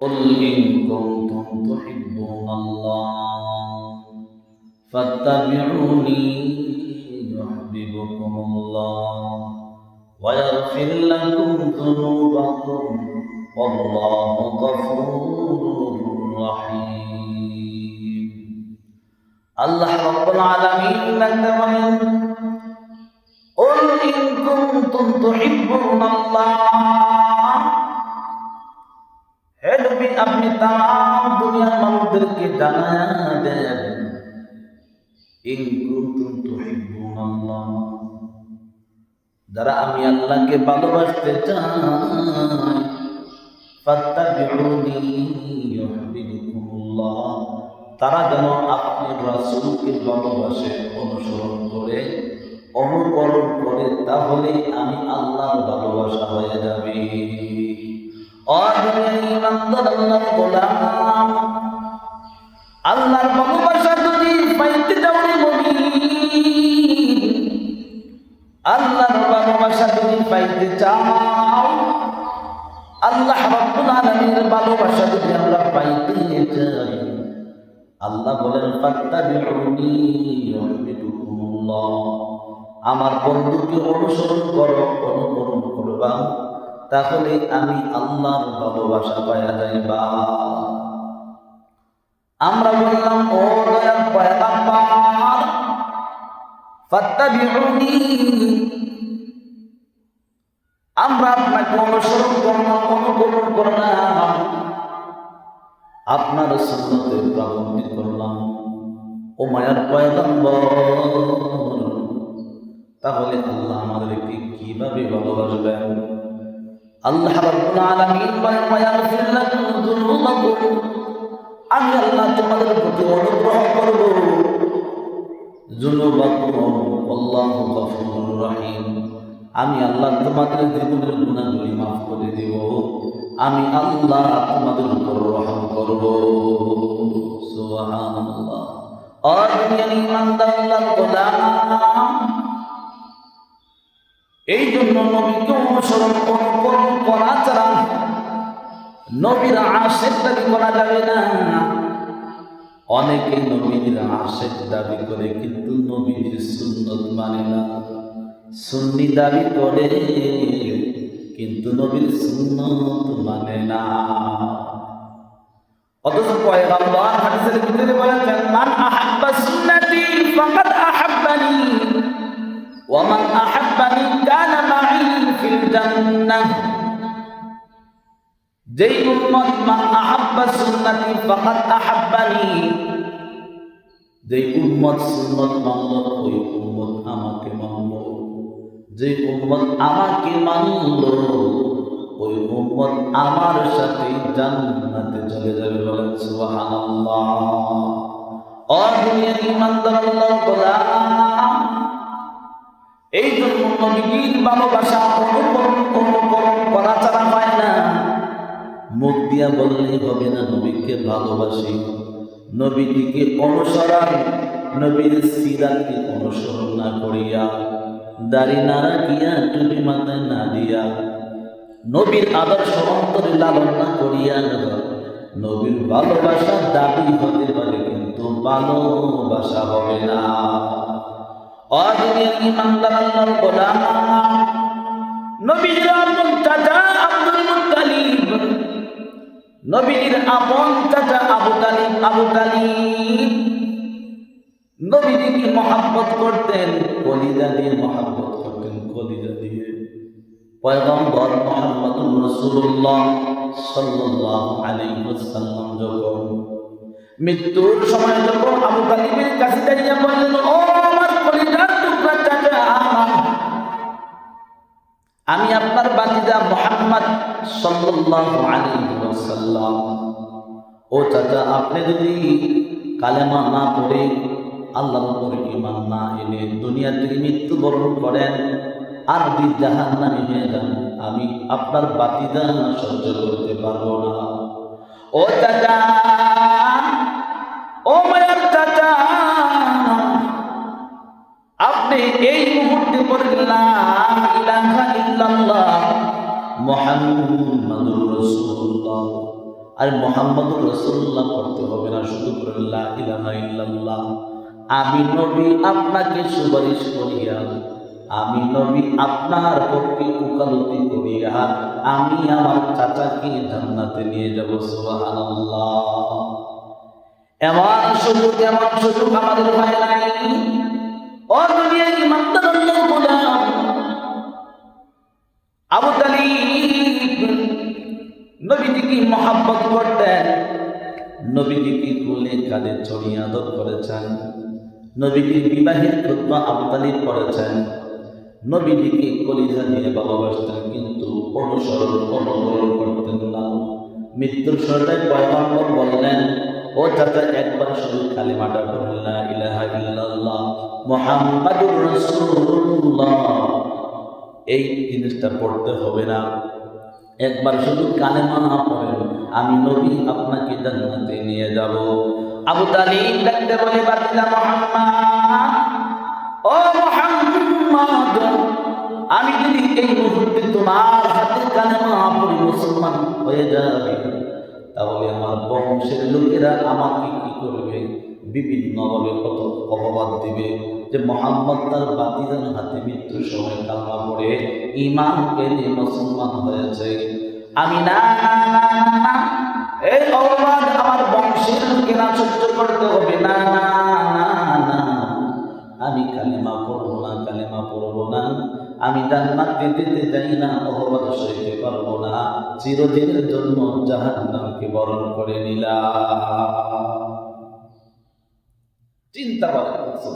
قل إن كنتم تحبون الله فاتبعوني يحببكم الله ويغفر لكم ذنوبكم والله غفور رحيم. الله رب العالمين قل إن كنتم تحبون الله দুনিয়ার মানুষদেরকে জানায়া দেন যারা আমি আল্লাহকে ভালোবাসতে চাই তারা যেন আপনি রাসূলকে ভালোবাসে, অনুসরণ করে, অনুকরণ করে তাহলে আমি আল্লাহর ভালোবাসা হয়ে যাবে। আল্লাহর ভালোবাসা যদি পাইতে যাও রে আল্লাহর ভালোবাসা যদি পাইতে চাও, আল্লাহ রাব্বুল আলামিনের ভালোবাসা যদি আমরা পাইতে চাই, আল্লাহ বলেন, ফাত্তাবিউনি ইউহিব্বুকুমুল্লাহ। আমার বন্ধুকে অনুসরণ করো, অনুকরণ করবা। তাহলে আমি আল্লাহর ভালোবাসা পাওয়া যাইবা। আমরা বললাম, ও দয়াল পয়গাম্বর, ফাত্তাবিউনি। আমরা আপনাকে অনুসরণ করলাম অনুকরণ করলাম। আপনার সুন্নতে প্রাবন্দি করলাম। ও মায়ার পয়গাম্বর, তাহলে আল্লাহ আমাদেরকে কীভাবে ভালোবাসবেন? আল্লাহ রাব্বুল আলামিন লাকুম যুনুবাকুম। আমি আল্লাহ তোমাদের প্রতি অনুগ্রহ করব। যুনুবাকুম, আল্লাহু গফুরুর রহিম। আমি আল্লাহ তোমাদের জীবনের গুনাহগুলি মাফ করে দেব। আমি আল্লাহ তোমাদের উপর রহম করব। সুবহানাল্লাহ। আর দুনিয়ার ইমানদার আল্লাহর গোলাম জন্য নবীকে অনুসরণ অনুকরণ করা ছাড়া নবীর আশের দাবি করা যাবে না। অনেকে নবীর আশের দাবি করে, কিন্তু নবীর সুন্নত মানে না। সুন্নি দাবি করে, কিন্তু নবীর সুন্নত মানে না। অথচ পয়গাম্বর হাদিসের ভিতরে বলেছেন, মান আহাব্বা সুন্নতি, ফাকাদ আহাব্বানি, ওয়া মান আহাব্বা যেই উম্মত মা আহাব্বা সুন্নতি আহাব্বানি, যেই উম্মত সুন্নত মানল, ওই উম্মত আমাকে মানল। যে উম্মত আমাকে মানল, ওই উম্মত আমার সাথে জান্নাতে চলে যাবে বলেন সুবহানাল্লাহ। ও দুনিয়ার আল্লাহ এই জন্য নবীর ভালোবাসা মুখ দিয়া বললেই হবে না, নবীকে ভালোবাসি। নবীটিকে অনুসরণ, নবীর সিরাতকে অনুসরণ না করিয়া, দাড়ি না রাখিয়া, টুপি মাথায় না দিয়া, নবীর আদর্শ অন্তরে লালন না করিয়া নবীর ভালোবাসা দাবি হতে পারে, কিন্তু ভালোবাসা হবে না। অদিনের ইমানদার আল্লাহর নবীর চাচা আব্দুল মুত্তালিব। নবীর আপন চাচা আবু তালিব আবু তালিব। নবীকে মহাব্বত করতেন? কলিজা দিয়ে মহাব্বত করতেন, কলিজা দিয়ে। পয়গম্বর মোহাম্মদুর রাসূলুল্লাহ সাল্লাল্লাহু আলাইহি ওয়াসাল্লাম যখন মৃত্যুর সময় যখন আবু তালিবের কাছে দাঁড়িয়ে বললেন, ও আমার কলিজার টুকরা চাচা, আমি আপনার বাতিজা মোহাম্মদ আলাইহি ওয়াসাল্লাম ও চাচা, আপনি যদি কালেমা না পড়ে আল্লাহর উপরে ঈমান না এনে দুনিয়া থেকে মৃত্যুবরণ করেন আর যদি জাহান্নামী হয়ে যান, আমি আপনার বাতিজা সহ্য করতে পারব না। ও চাচা, ও মায়ের চাচা, আপনি এই মুহূর্তে পড়লেন লা ইলাহা ইল্লাল্লাহ, মুহাম্মাদুর আর মোহাম্মদ রসুল্লাহ পড়তে হবে না, শুধু ইল্লাল্লাহ। আমি নবী আপনাকে সুপারিশ করিয়া, আমি নবী আপনার পক্ষে উকালতি করিয়া, আমি আমার চাচাকে জান্নাতে নিয়ে যাব, সুবহানাল্লাহ। এমন সুযোগ এমন সুযোগ আমাদের হয় নাই। নবীজিকে কোলে কাঁধে চড়িয়ে আদর করেছেন? নবীজির বিবাহের খুতবা আবু করেছেন। নবীজিকে কলিজা দিয়ে ভালোবাসতেন কিন্তু অনুসরণ অনুকরণ করতেন না। মৃত্যুর বললেন, ও চাচা, একবার শুধু কালিমাটা পড়লেন লা ইলাহা ইল্লাল্লাহ, মুহাম্মাদুর রাসূলুল্লাহ। এই জিনিসটা পড়তে হবে না। একবার শুধু কালেমা পড়েন আমি নবী আপনাকে জান্নাতে নিয়ে যাব। আবু তালিব ডাকতে বলে, বাতিলা মুহাম্মদ আমি যদি এই মুহূর্তে তোমার হাতে কালেমা পড়ি মুসলমান হয়ে যাবে তাহলে আমার বংশের লোকেরা আমাকে কি করবে? বিভিন্ন বিভিন্নভাবে কত অপবাদ দিবে যে মোহাম্মদ তার বাতিজান হাতে মৃত্যুর সময় কালমা পড়ে ইমানকে নিয়ে মুসলমান হয়েছে। আমি না না, না, না, এই অপবাদ আমার বংশের লোকেরা সহ্য করতে হবে। না না না না আমি কালেমা পড়ব না কালেমা পড়ব না। আমি জান্নাতে যেতে চাই না অপবাদ সইতে পারব না। চিরদিনের জন্য জাহান্নামকে বরণ করে নিলাম। চিন্তা করেন।